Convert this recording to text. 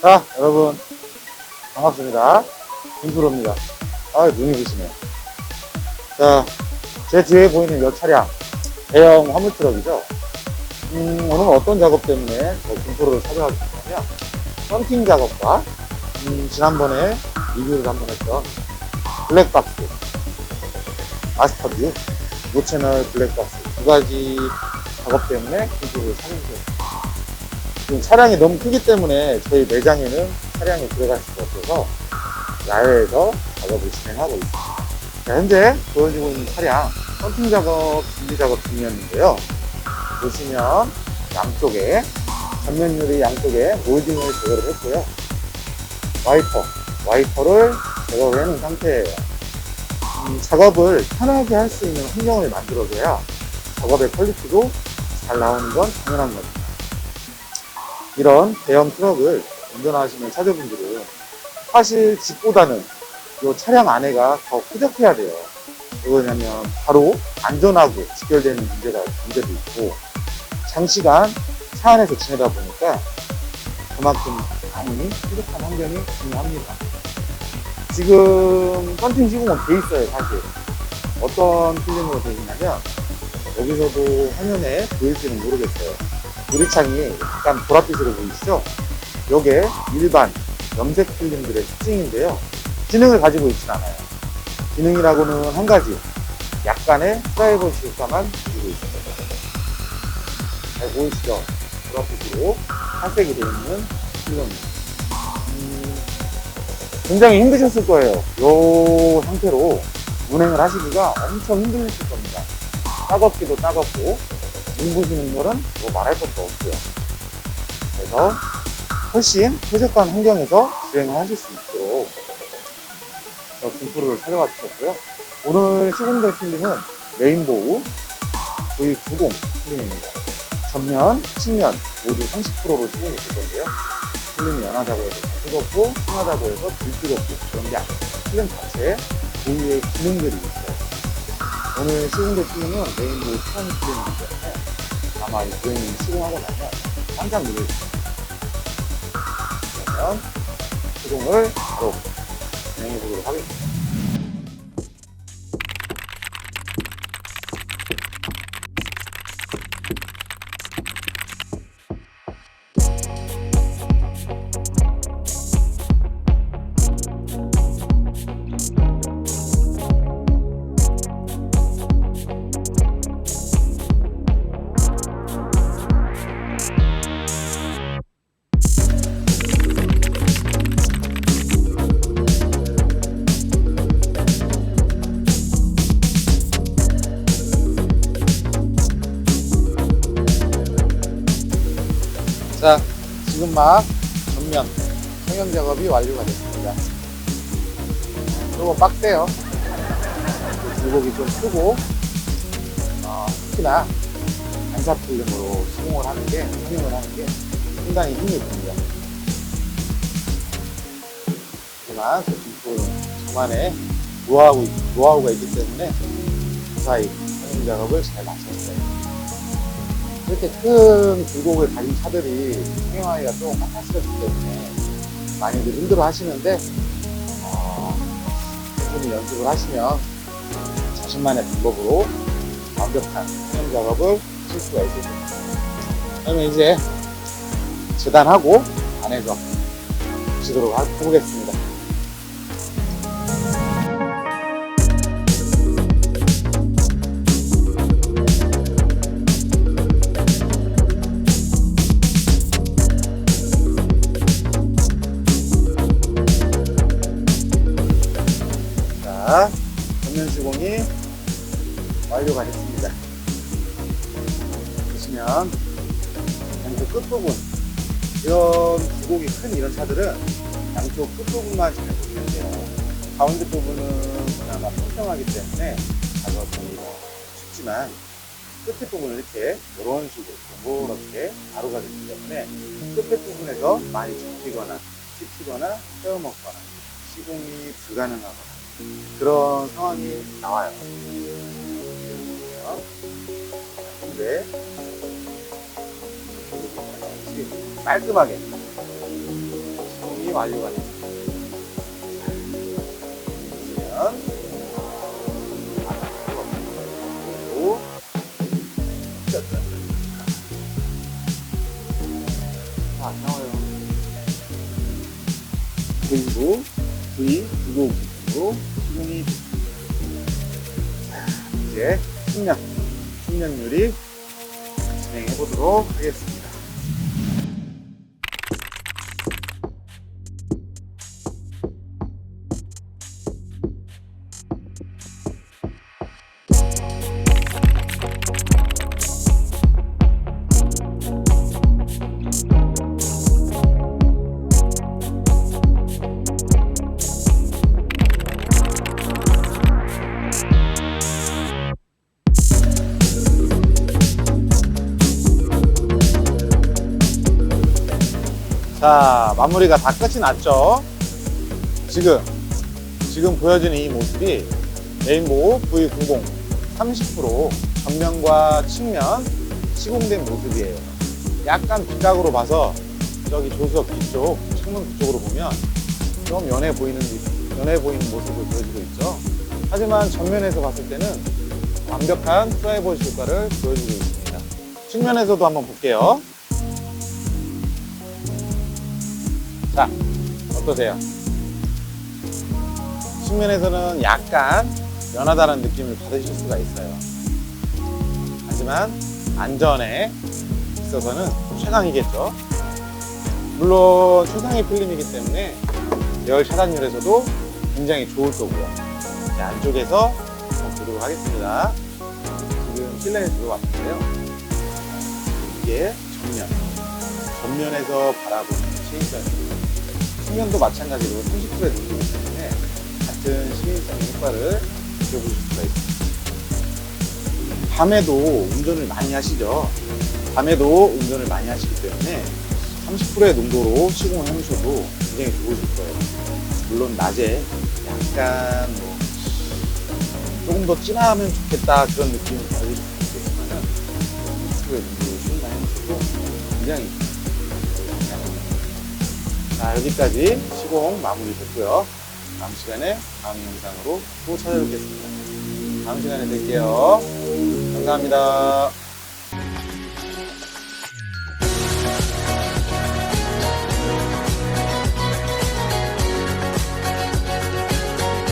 자, 여러분. 반갑습니다. 김프로입니다. 아, 눈이 부시네. 자, 제 뒤에 보이는 이 차량. 대형 화물 트럭이죠. 음, 오늘 어떤 작업 때문에 저 김프로를 촬영하게 됐냐면, 썬팅 작업과, 음, 지난번에 리뷰를 한번 했던 블랙박스, 마스터뷰, 노채널 블랙박스 두 가지 작업 때문에 김프로를 촬영했어요. 지금 차량이 너무 크기 때문에 저희 매장에는 차량이 들어갈 수가 없어서 야외에서 작업을 진행하고 있습니다. 자, 현재 보여지고 있는 차량 펌핑 작업, 준비 작업 중이었는데요. 보시면 양쪽에 전면 유리 양쪽에 몰딩을 제거를 했고요. 와이퍼, 와이퍼를 제거를 해놓은 상태예요. 음, 작업을 편하게 할 수 있는 환경을 만들어줘야 작업의 퀄리티도 잘 나오는 건 당연한 겁니다. 이런 대형 트럭을 운전하시는 차주분들은 사실 집보다는 이 차량 안에가 더 쾌적해야 돼요. 왜 그러냐면 바로 안전하고 직결되는 문제가 문제도 있고 장시간 차 안에서 지내다 보니까 그만큼 많이 쾌적한 환경이 중요합니다. 지금 썬팅 시공은 돼 있어요, 사실. 어떤 필름으로 되어 있냐면 여기서도 화면에 보일지는 모르겠어요. 유리창이 약간 보랏빛으로 보이시죠? 요게 일반 염색 필름들의 특징인데요. 기능을 가지고 있진 않아요. 기능이라고는 한 가지. 약간의 프라이버시 효과만 가지고 있습니다. 잘 보이시죠? 보랏빛으로 탈색이 되어 있는 필름. 음, 굉장히 힘드셨을 거예요. 요 상태로 운행을 하시기가 엄청 힘드실 겁니다. 따갑기도 따갑고, 눈부시는 거는 뭐 말할 것도 없고요. 그래서 훨씬 쾌적한 환경에서 주행을 하실 수 있도록 저 김프로를 촬영해 주셨고요. 오늘 시공될 필름은 레인보우 V90 필름입니다. 전면, 측면 모두 30%로 시공이 될 건데요. 필름이 연하다고 해서 다 뜨겁고, 심하다고 해서 불 뜨겁고 그런 게 아니에요. 필름 자체에 고유의 기능들이 있어요. 오늘 시공될 필름은 레인보우 1000 필름이기 때문에 아마 이 고객님 시공하고 나면 놀랄 거예요. 그러면 시공을 바로 진행해 보도록 하겠습니다. 자, 지금 막 전면 성형 작업이 완료가 됐습니다. 조금 빡세요. 굴곡이 좀 크고, 어, 특히나 반사 필름으로 시공을 하는 게, 성형을 하는 게 상당히 힘이 듭니다. 하지만 또 저만의 노하우, 노하우가 있기 때문에 무사히 성형 작업을 잘 마쳤어요. 이렇게 큰 굴곡을 가진 차들이 성형하기가 좀 깜빡스럽기 때문에 많이들 힘들어 하시는데, 어, 충분히 연습을 하시면 자신만의 방법으로 완벽한 성형 작업을 하실 수가 있을 겁니다. 그러면 이제 재단하고 안에서 보시도록 하- 해보겠습니다. 자, 전면 시공이 완료가 됐습니다. 보시면 양쪽 끝부분 이런 굴곡이 큰 이런 차들은 양쪽 끝부분만 잘 보시면 돼요. 가운데 부분은 그나마 평평하기 때문에 작업이 쉽지만 끝에 부분을 이렇게 이런 식으로 이렇게 가루가 되기 때문에 끝에 부분에서 많이 접히거나 씹히거나 떼어먹거나 시공이 불가능하거나 그런 상황이 나와요. 근데 깔끔하게 완료가 됩니다. 안 나와요. 그리고 V 950 시공이 자, 이제 숙련, 숙련율이 진행해 보도록 하겠습니다. 자, 마무리가 다 끝이 났죠? 지금, 지금 보여지는 이 모습이 레인보우 V90 30% 전면과 측면 시공된 모습이에요. 약간 뒷각으로 봐서 저기 조수석 뒤쪽, 창문 뒤쪽으로 보면 좀 연해 보이는, 연해 보이는 모습을 보여주고 있죠. 하지만 전면에서 봤을 때는 완벽한 프라이버시 효과를 보여주고 있습니다. 측면에서도 한번 볼게요. 자, 어떠세요? 측면에서는 약간 연하다는 느낌을 받으실 수가 있어요. 하지만 안전에 있어서는 최강이겠죠. 물론 최상위 필름이기 때문에 열 차단율에서도 굉장히 좋을 거고요. 이제 안쪽에서 한번 보도록 하겠습니다. 지금 실내에 들어왔는데요. 이게 전면. 전면에서 바라보는 시인점입니다. 측면도 마찬가지로 30%의 능력이기 때문에 같은 시민성 효과를 느껴보실 수가 있습니다. 밤에도 운전을 많이 하시죠. 밤에도 운전을 많이 하시기 때문에 30%의 농도로 시공을 해놓으셔도 굉장히 좋으실 거예요. 물론 낮에 약간 뭐 조금 더 진하면 좋겠다 그런 느낌을 받으실 수 있겠지만은 30%의 농도로 시공을 해놓으셔도 굉장히 자, 여기까지 시공 마무리 됐고요. 다음 시간에 다음 영상으로 또 찾아뵙겠습니다. 다음 시간에 뵐게요. 감사합니다.